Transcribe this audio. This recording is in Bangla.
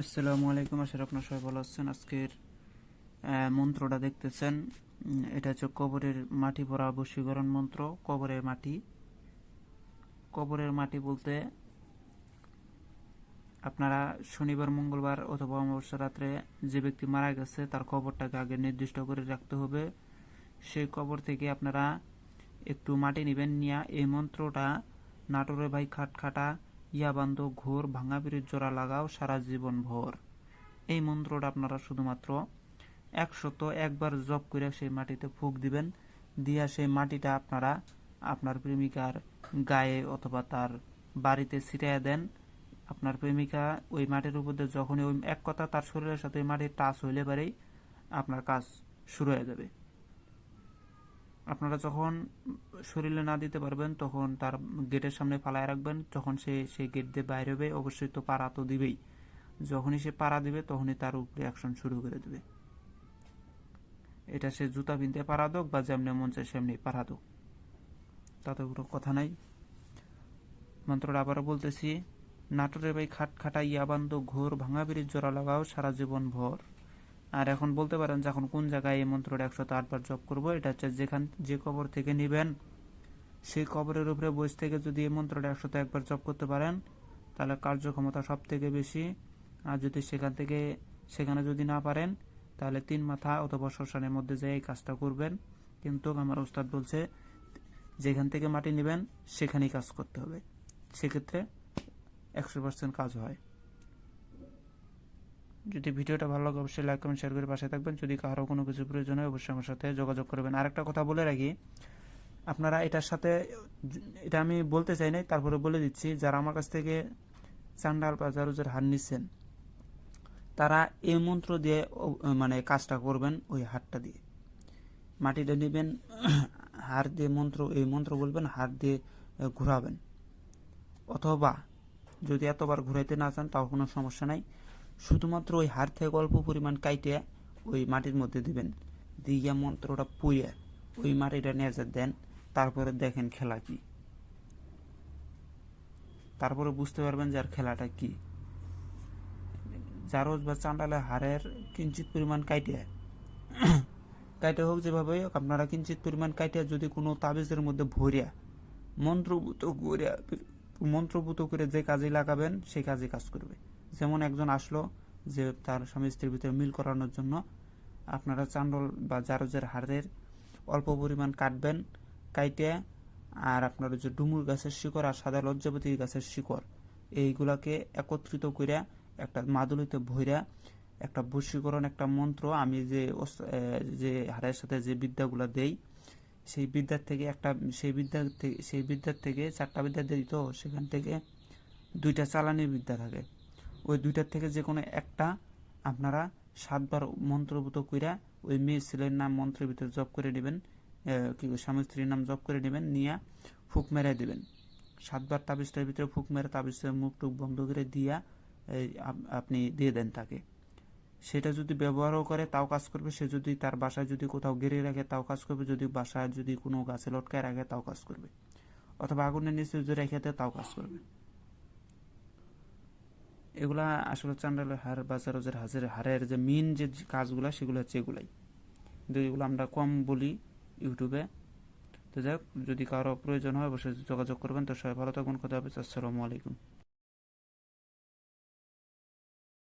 আসসালামু আলাইকুম, আশা করি আপনারা সবাই ভালো আছেন। আজকের মন্ত্রটা দেখতেছেন। এটা হচ্ছে কবরের মাটি ভরা বশীকরণ মন্ত্র, কবরের মাটি। কবরের মাটি বলতে আপনারা শনিবার, মঙ্গলবার অথবা অমাবস্যা রাত্রে যে ব্যক্তি মারা গেছে, তার কবরটাকে আগে নির্দিষ্ট করে রাখতে হবে। সেই কবর থেকে আপনারা একটু মাটি নেবেন নিয়ে। এই মন্ত্রটা নাটোরে ভাই খাটখাটা ইয়াবান্ধ ঘোর ভাঙা বিড়ির জোড়া লাগাও সারা জীবন ভর এই মন্ত্রটা আপনারা শুধুমাত্র একশত একবার জপ করে সেই মাটিতে ফুক দিবেন, দিয়া সেই মাটিটা আপনারা আপনার প্রেমিকার গায়ে অথবা তার বাড়িতে ছিটাইয়া দেন। আপনার প্রেমিকা ওই মাটির উপর দিয়ে যখনই ওই এক কথা তার শরীরের সাথে ওই মাটির টাচ হইলে পারেই আপনার কাজ শুরু হয়ে যাবে। আপনারা যখন শরীরে না দিতে পারবেন, তখন তার গেটের সামনে ফালায় রাখবেন। যখন সে সেই গেট দিয়ে বাইরে হবে, অবশ্যই তো পাড়া তো দিবেই। যখনই সে পাড়া দিবে, তখনই তার উপরে অ্যাকশন শুরু করে দেবে। এটা সে জুতা পিনতে পারা দোক বা যেমনি মন চায় সেমনি পারা দোক। তাতে কোনো কথা নাই। মন্ত্রটা আবারও বলতেছি, নাটোরের ভাই খাট খাটা ইয়াবান্ধ ঘোর ভাঙা বিড়ির জোড়া লাগাও, সারা জীবন ভর। আর এখন বলতে পারেন যে এখন কোন জায়গায় এই মন্ত্রটা একশো আটবার জপ করব, এটা হচ্ছে যেখান, যে কবর থেকে নেবেন, সেই কবরের উপরে বসে থেকে যদি এই মন্ত্রটা একশো একবার জপ করতে পারেন, তাহলে কার্যক্ষমতা সব থেকে বেশি। আর যদি সেখান থেকে, সেখানে যদি না পারেন, তাহলে তিন মাথা অথবা শ্মশানের মধ্যে যেয়ে এই কাজটা করবেন। কিন্তু আমার ওস্তাদ বলছে, যেখান থেকে মাটি নেবেন, সেখানেই কাজ করতে হবে। সেক্ষেত্রে একশো পার্সেন্ট কাজ হয়। যদি ভিডিওটা ভালো লাগে, অবশ্যই লাইক কমেন্ট শেয়ার করে পাশে থাকবেন। যদি কারও কোনো কিছু প্রয়োজন হয়, অবশ্যই আমার সাথে যোগাযোগ করবেন। আরেকটা কথা বলে রাখি, আপনারা এটার সাথে, এটা আমি বলতে চাই নাই, তারপরে বলে দিচ্ছি, যারা আমার কাছ থেকে চান্ডাল বা জারুজের হার নিচ্ছেন, তারা এই মন্ত্র দিয়ে মানে কাজটা করবেন ওই হারটা দিয়ে। মাটিটা নেবেন, হার দিয়ে মন্ত্র, এই মন্ত্র বলবেন, হার দিয়ে ঘোরাবেন। অথবা যদি এতবার ঘুরাইতে না চান, তাও কোনো সমস্যা নাই। শুধুমাত্র ওই হার থেকে অল্প পরিমাণ কাইটে ওই মাটির মধ্যে দিবেন। দিয়ে মন্ত্রটা পুড়ে ওই মাটিটা নেজে দেন, তারপরে দেখেন খেলা কি। তারপরে বুঝতে পারবেন যে আর খেলাটা কি। জারজ বা চান্ডালে হারের কিঞ্চিত পরিমাণ কাইটে কাইটে হোক যেভাবে হোক, আপনারা কিঞ্চিত পরিমাণ কাইটে যদি কোনো তাবিজের মধ্যে ভরিয়া, মন্ত্রভূত করিয়া, মন্ত্রভূত করে যে কাজে লাগাবেন, সেই কাজে কাজ করবে। যেমন একজন আসলো যে তার স্বামী স্ত্রীর ভিতরে মিল করানোর জন্য, আপনারা চান্ডল বা জারজের হাড়ের অল্প পরিমাণ কাটবেন, কাইটে, আর আপনার যে ডুমুর গাছের শিকড় আর সাদা লজ্জাপতি গাছের শিকড়। এইগুলাকে একত্রিত কইরা একটা মাদুলিতে ভইরা একটা বশীকরণ, একটা মন্ত্র আমি যে যে হাড়ের সাথে যে বিদ্যাগুলা দেই, সেই বিদ্যার থেকে একটা, সেই বিদ্যার থেকে সেই বিদ্যার থেকে চারটা বিদ্যা দেই তো, সেখান থেকে দুইটা চালানির বিদ্যা থাকে। ওই দুইটার থেকে যে কোনো একটা আপনারা সাতবার মন্ত্রভূত কইরা ওই মেয়ে ছেলের নাম মন্ত্রের ভিতরে জপ করে নেবেন কি স্বামী স্ত্রীর নাম জপ করে নেবেন, নিয়ে ফুক মেরে দেবেন। সাতবার তাবিজটার ভিতরে ফুক মেরে তাবিজের মুখ টুক বন্ধ করে দিয়া আপনি দিয়ে দেন তাকে। সেটা যদি ব্যবহারও করে, তাও কাজ করবে। সে যদি তার বাসায় যদি কোথাও গেড়ে রাখে, তাও কাজ করবে। যদি বাসায় যদি কোনো গাছে লটকায় রাখে, তাও কাজ করবে। অথবা আগুনের নিচে যদি রেখে দেয়, তাও কাজ করবে। এগুলা আসলে চান্ডালের হার বা চারজের হাজের, হারের যে মেন যে কাজগুলো, সেগুলো হচ্ছে এগুলাই। কিন্তু এগুলো আমরা কম বলি ইউটিউবে। তো যাই যদি কারও প্রয়োজন হয়, অবশ্যই যোগাযোগ করবেন। তো সবাই ভালো থাকুন কথা হবে আসসালামু আলাইকুম।